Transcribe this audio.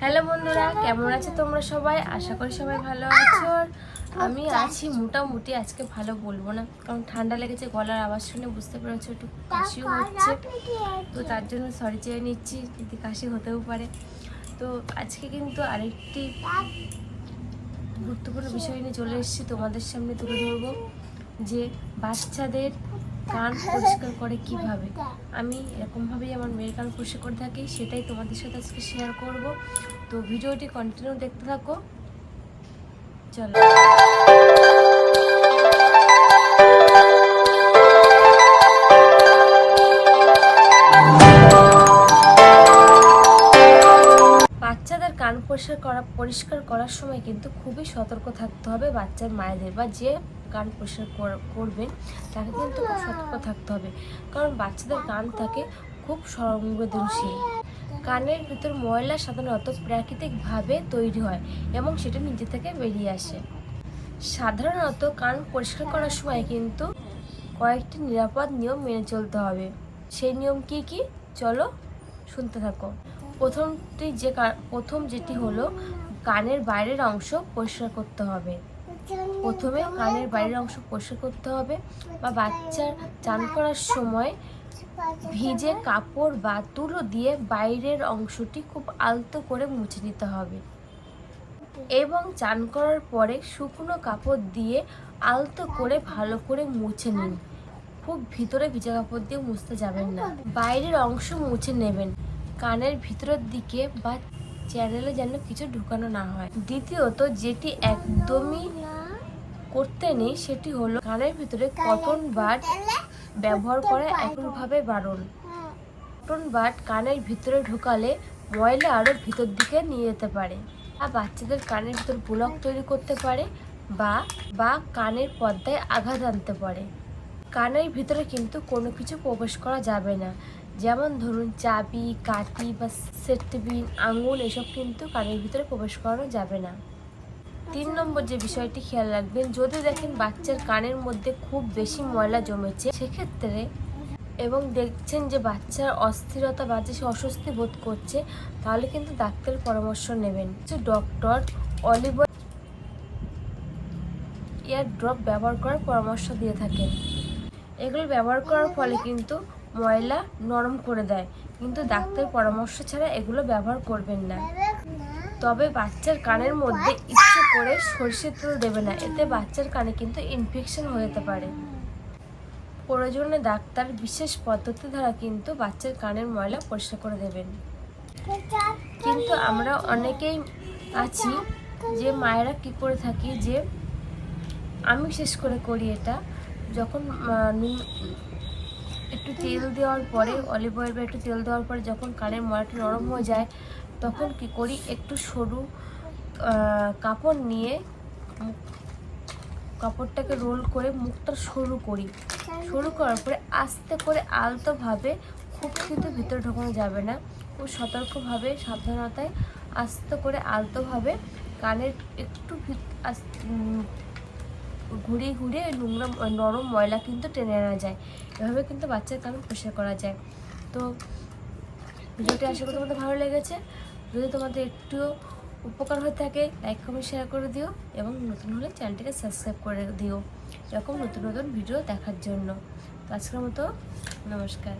Hello বন্ধুরা কেমন আছো তোমরা সবাই? আশা করি সবাই ভালো আছো। আর আমি আছি মোটামুটি আজকে ভালো বলব না কারণ ঠান্ডা লেগেছে গলার আওয়াজ শুনে বুঝতে পেরেছ একটু কাশিও হচ্ছে। তো তার জন্য সরি চেয়ে নিচ্ছি যদি কাশি হতেও পারে। তো আজকে কিন্তু আরেকটি গুরুত্বপূর্ণ বিষয় নিয়ে চলে এসেছি তোমাদের সামনে তুলে ধরবো যে বাচ্চাদের কান পরিষ্কার করে কীভাবে? আমি এরকমভাবেই আমার মেয়ের কান পরিষ্কার করে থাকি, সেটাই তোমাদের সাথে আজকে শেয়ার করব। তো ভিডিওটি কন্টিনিউ দেখতে থাকো। চলো। বাচ্চাদের কান পরিষ্কার করা পরিষ্কার করার সময় কিন্তু খুবই সতর্ক থাকতে হবে বাচ্চার মায়েদের বা যে কান পরিষ্কার কর- করবেন তাকে কিন্তু খুব সতর্ক থাকতে হবে। কারণ বাচ্চাদের কান থাকে খুব সংবেদনশীল। কানের ভিতর ময়লা সাধারণত প্রাকৃতিকভাবে তৈরি হয় এবং সেটা নিজে থেকে বেরিয়ে আসে। সাধারণত কান পরিষ্কার করার সময় কিন্তু কয়েকটি নিরাপদ নিয়ম মেনে চলতে হবে। সেই নিয়ম কি কি? চলো শুনতে থাকো। প্রথমটি যে প্রথম যেটি হলো, কানের বাইরের অংশ পরিষ্কার করতে হবে। প্রথমে কানের বাইরের অংশ পরিষ্কার করতে হবে বা বাচ্চার চান করার সময় ভিজে কাপড় বা তুলো দিয়ে বাইরের অংশটি খুব আলতো করে মুছে নিতে হবে। এবং চান করার পরে শুকনো কাপড় দিয়ে আলতো করে ভালো করে মুছে নিন। খুব ভিতরে ভিজা কাপড় দিয়ে মুছতে যাবেন না। বাইরের অংশ মুছে নেবেন। কানের ভিতরের দিকে বা চ্যানেলে যেন কিছু ঢুকানো না হয়। দ্বিতীয়ত, যেটি একদমই করতে নেই, সেটি হলো কানের ভিতরে কটন বাড ব্যবহার করা একভাবে বারণ কটন বাড কানের ভিতরে ঢুকালে ময়লা আরও ভিতর দিকে নিয়ে যেতে পারে। আর বাচ্চাদের কানের ভিতর ব্লক তৈরি করতে পারে বা বা কানের পর্দায় আঘাত আনতে পারে। কানের ভিতরে কিন্তু কোনো কিছু প্রবেশ করা যাবে না। যেমন ধরুন, চাবি, কাঠি বা সেটবিন আঙুল, এসব কিন্তু কানের ভিতরে প্রবেশ করানো যাবে না। তিন নম্বর যে বিষয়টি খেয়াল রাখবেন, যদি দেখেন বাচ্চার কানের মধ্যে খুব বেশি ময়লা জমেছে, সেক্ষেত্রে এবং দেখছেন যে বাচ্চার অস্থিরতা বা সে অস্বস্তি বোধ করছে, তাহলে কিন্তু ডাক্তারের পরামর্শ নেবেন। যে ডক্টর অলিভ এয়ার ড্রপ ব্যবহার করার পরামর্শ দিয়ে থাকেন। এগুলো ব্যবহার করার ফলে কিন্তু ময়লা নরম করে দেয়, কিন্তু ডাক্তার পরামর্শ ছাড়া এগুলো ব্যবহার করবেন না। তবে বাচ্চার কানের মধ্যে ইচ্ছে করে সর্ষের তেল দেবে না। এতে বাচ্চার কানে কিন্তু ইনফেকশন হয়ে যেতে পারে। প্রয়োজনে ডাক্তার বিশেষ পদ্ধতি দ্বারা কিন্তু বাচ্চার কানের ময়লা পরিষ্কার করে দেবেন। কিন্তু আমরা অনেকেই আছি যে মায়েরা কি করে থাকি যে, আমি শেষ করে করি এটা, যখন একটু তেল দেওয়ার পরে অলিভ অয়েল বা একটু তেল দেওয়ার পরে যখন কানের ময়লাটা নরম হয়ে যায়, তখন কি করি, একটু সরু কাপড় নিয়ে কাপড়টাকে রোল করে মুখটা সরু করি। সরু করার পরে আস্তে করে আলতোভাবে খুব কিন্তু ভিতরে ঢোকানো যাবে না। খুব সতর্কভাবে, সাবধানতায় আস্তে করে আলতোভাবে কানের একটু ঘুরিয়ে ঘুরিয়ে নোংরা, নরম ময়লা কিন্তু টেনে আনা যায়। এভাবে কিন্তু বাচ্চার কান পরিষ্কার করা যায়। তো ভিডিওটি আশা করি তোমাদের ভালো লেগেছে। যদি তোমাদের একটু উপকার হয়ে থাকে লাইক কমেন্ট শেয়ার করে দিও এবং নতুন হলে চ্যানেলটিকে সাবস্ক্রাইব করে দিও। এরকম নতুন নতুন ভিডিও দেখার জন্য। তো আজকের মতো, নমস্কার।